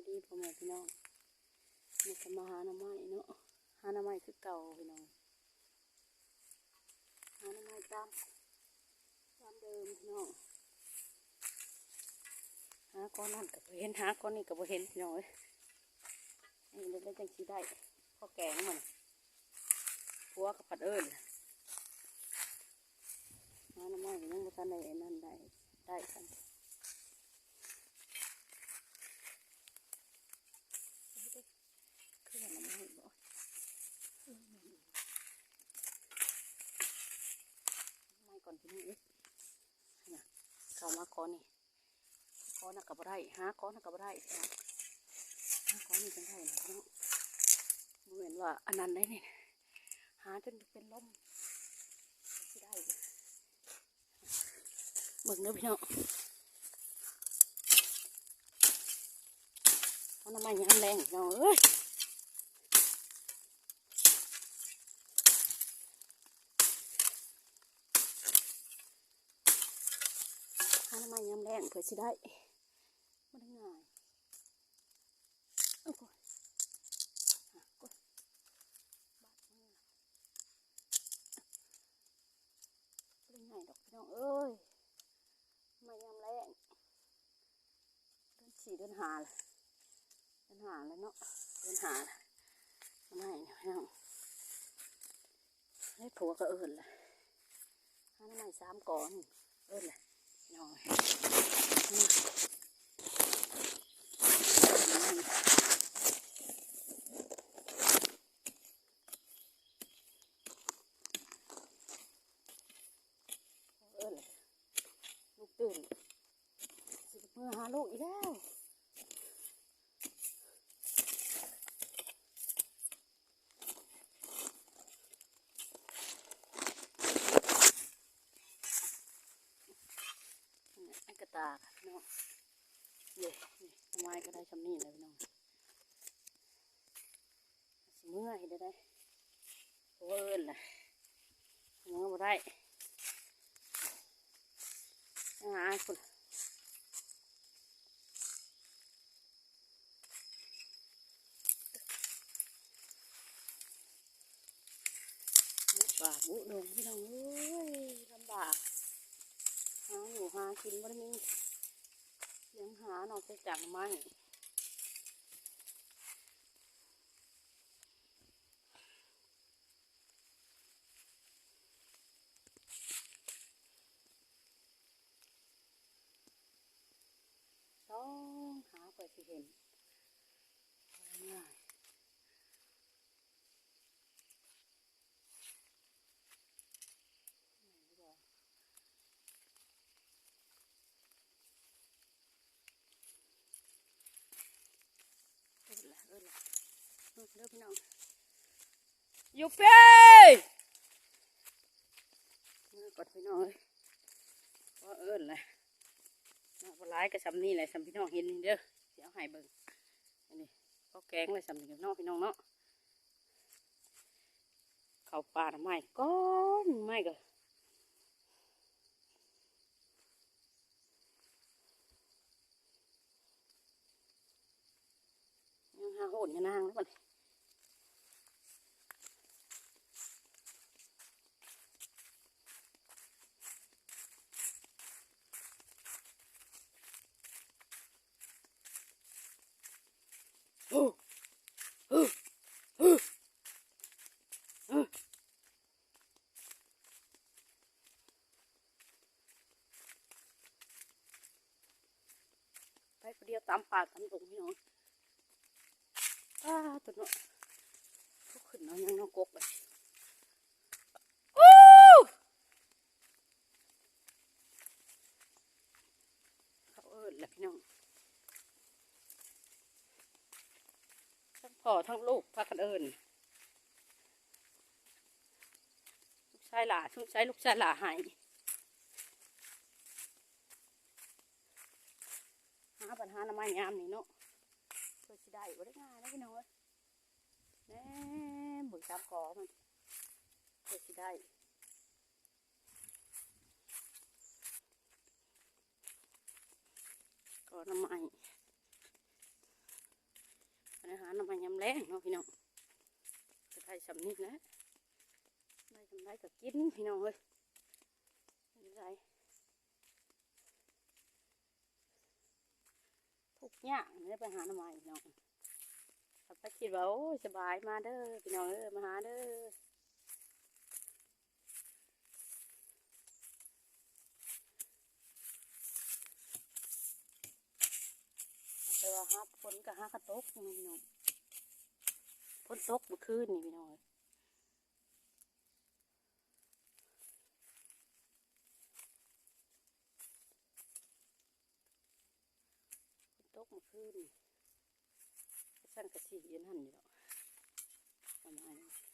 ายดีพ่อแม่พี่น้องนี่ก็มาหาหน่อไม้เนาะหาหน่อไม้คือเก่าพี่น้องหาหน่อไม้ตามตามเดิมพี่น้องหาก้อนนั่นกับเห็นหาก้อนนี้กับเห็นพี่น้องเอ้ยนี่เดี๋ยวได้จังสีได้ข้อแกงมันพัวกับผัดเอิญหาหน่อไม้ยังบ่ทันได้ไอ้นั่นได้ได้กัน เครื่องมันไม่บอกไม่ก่อนที่นี่นะเข้ามาก้อนนี่ ก้อนนักกับไรหาก้อนนักกับไรหาก้อนนี่จังไรนะเนาะเหมือนว่าอันนั้นได้เนี่ยหาจนเป็นลมที่ได้เบิ่งเด้อพี่น้องเอาน้ำมันยามแรงน้องเอ้ยหาน้ำมันยำแรงเผื่อสิได้ไม่ได้ง่ายโอ้โหหาก้อยบาดมือไม่ได้ง่ายดอกพี่น้องเอ้ยมายำแรงเดิน สี่เดินหาเลยเดินหาแล้วเนาะเดินหาไม่เนี่ยพี่น้องให้ผัวก็เอิญเลยหาน้ำมันสามก่อนเอิญเลยน้อยเออลูกตื่นสิเมื่อหาลูกอีกแล้ว ไอ้กระตากเนาะเย่ทำไมก็ได้ชำนี่เลยพี่น้องสิเมื่อยได้ได้โอ้เอินเลยเมื่อบ่ได้หาคุณบุป่าบุดงพี่น้องเอ้ยลำบาก หาอยู่หากินบ่ได้มีเลี้ยงหานอกจากไม้ต้องหาไปสิเห็นง่าย ละเอิ้นละเอิ้นเด้อพี่น้องอยู่เป้มากดพี่น้องเอ้ยว่าเอิ้นละมาบร้ายกับซ้ำนี่แหละซ้ำพี่น้องเห็นนี่เด้อเดี๋ยวให้เบิ่งอันนี้ก็แกงเลยซ้ำนี่กับน้องพี่น้องเนาะเข้าป่าทำไมก้อนไม่ก็ ยังหา โหนกันนางแล้วก่อนโอ้โอ้โอ้โอ้ไปคนเดียวตามป่าตามดงพี่น้อง อ้าตัวเนาะก็ขึ้นเนาะยังเนาะกกเลยอู้เขาเอิญแหละพี่น้องทั้งพ่อทั้งลูกพากันเอิญลูกชายหล่าลูกชายลูกชายหล่าหายหาปัญหาน้ำไม้ยามนี่เนาะ พื่อสิได้บ่ได้ง่ายนะพี่น้องเอ้ยแหน่เบึงตามกอมันเพื่อสิได้กอน้ำไม้อาหาน้ำมันยำแรงเนาะพี่น้องก็ได้สำนิดนะได้สำไรก็กินพี่น้องเอ้ยไม่เป็นไรทุกอ ย่างไม่ได้ไปหาหน้ำมันพี่น้องถ้าไปคิดว่าโอ้สบายมาเด้อพี่น้องเอ้ยมาหาเด้อแต่ว่าหาฝนกับหากระตกนี่พี่น้องฝนตกเมื่อคืนนี่พี่น้อง เอ้นตกเมื่อคืนนี่ฉันกระสีอยืนหันอยู่ประมาณนี้